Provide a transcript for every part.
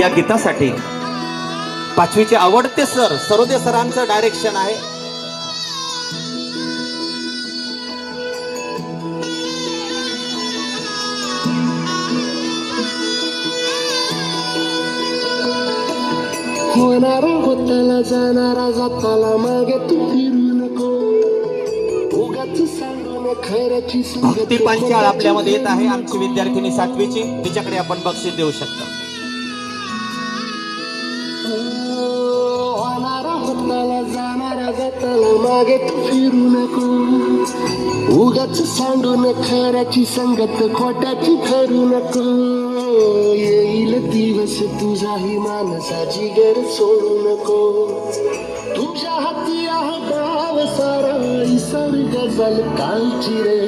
या गीतासाठी. पाचवीचे आवडते सर सरोदे सरांचं डायरेक्शन आहे. होणारा होताला जाणारा जाताला मागे तू फिरू नको. उगाच सांगून खऱ्याची भक्ती पांचाळ आपल्यामध्ये येत आहे. आमची विद्यार्थिनी सातवीची तिच्याकडे आपण बक्षीस देऊ शकता. होणारा होताला जाणारा जाताला मागे फिरू नको उगाच सांडून खऱ्याची संगत खोट्याची ठरू नको येईल दिवस तुझाही माणसाची गर सोडू नको तुझ्या हाती आहे गाव सारा इसर गजल काळजी रे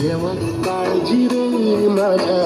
देवा काळजी रे माझ्या